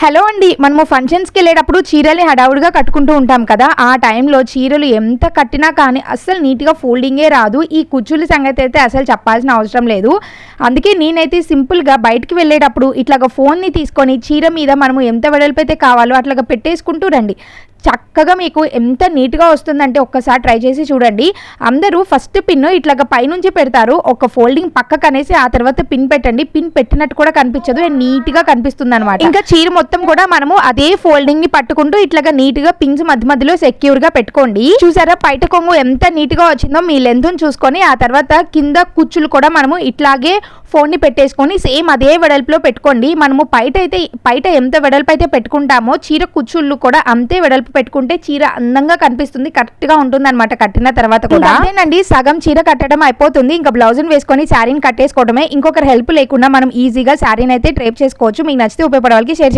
Hello అండి మనము ఫంక్షన్స్కి వెళ్ళేటప్పుడు చీరల్ని హడావుడిగా కట్టుకుంటూ ఉంటాం కదా. ఆ టైంలో చీరలు ఎంత కట్టినా కానీ అస్సలు నీట్గా ఫోల్డింగే రాదు. ఈ కుచ్చుల సంగతి అయితే అసలు చెప్పాల్సిన అవసరం లేదు. అందుకే నేనైతే సింపుల్గా బయటికి వెళ్ళేటప్పుడు ఇట్లాగ ఫోన్ని తీసుకొని చీర మీద మనము ఎంత వెడల్పు అయితే కావాలో అట్లాగా పెట్టేసుకుంటూ రండి. చక్కగా మీకు ఎంత నీట్గా వస్తుందంటే ఒక్కసారి ట్రై చేసి చూడండి. అందరూ ఫస్ట్ పిన్ ఇట్లాగ పైనుంచి పెడతారు. ఒక ఫోల్డింగ్ పక్కకు అనేసి ఆ తర్వాత పిన్ పెట్టండి. పిన్ పెట్టినట్టు కూడా కనిపించదు. నీట్గా కనిపిస్తుంది అనమాట ఇంకా చీర మొత్తం కూడా మనము అదే ఫోల్డింగ్ని పట్టుకుంటూ ఇట్లాగా నీట్గా పిన్స్ మధ్య మధ్యలో సెక్యూర్గా పెట్టుకోండి. చూసారా బయట కొంగు ఎంత నీట్గా వచ్చిందో మీ లెంత్ చూసుకొని ఆ తర్వాత కింద కుచ్చులు కూడా మనము ఇట్లాగే ఫోన్ని పెట్టేసుకొని సేమ్ అదే వెడల్పులో పెట్టుకోండి. మనము పైట అయితే బయట ఎంత వెడల్పు అయితే పెట్టుకుంటామో చీర కుచ్చుళ్ళు కూడా అంతే వెడల్పు పెట్టుకుంటే చీర అందంగా కనిపిస్తుంది కరెక్ట్గా ఉంటుంది అనమాట కట్టిన తర్వాత కూడా. అంతేనండి సగం చీర కట్టడం అయిపోతుంది ఇంకా బ్లౌజ్ వేసుకొని శారీని కట్టేసుకోవడమే. ఇంకొకరి హెల్ప్ లేకుండా మనం ఈజీగా శారీని అయితే ట్రేప్ చేసుకోవచ్చు. మీకు నచ్చితే ఉపయోగపడే వాళ్ళకి షేర్ చేయండి.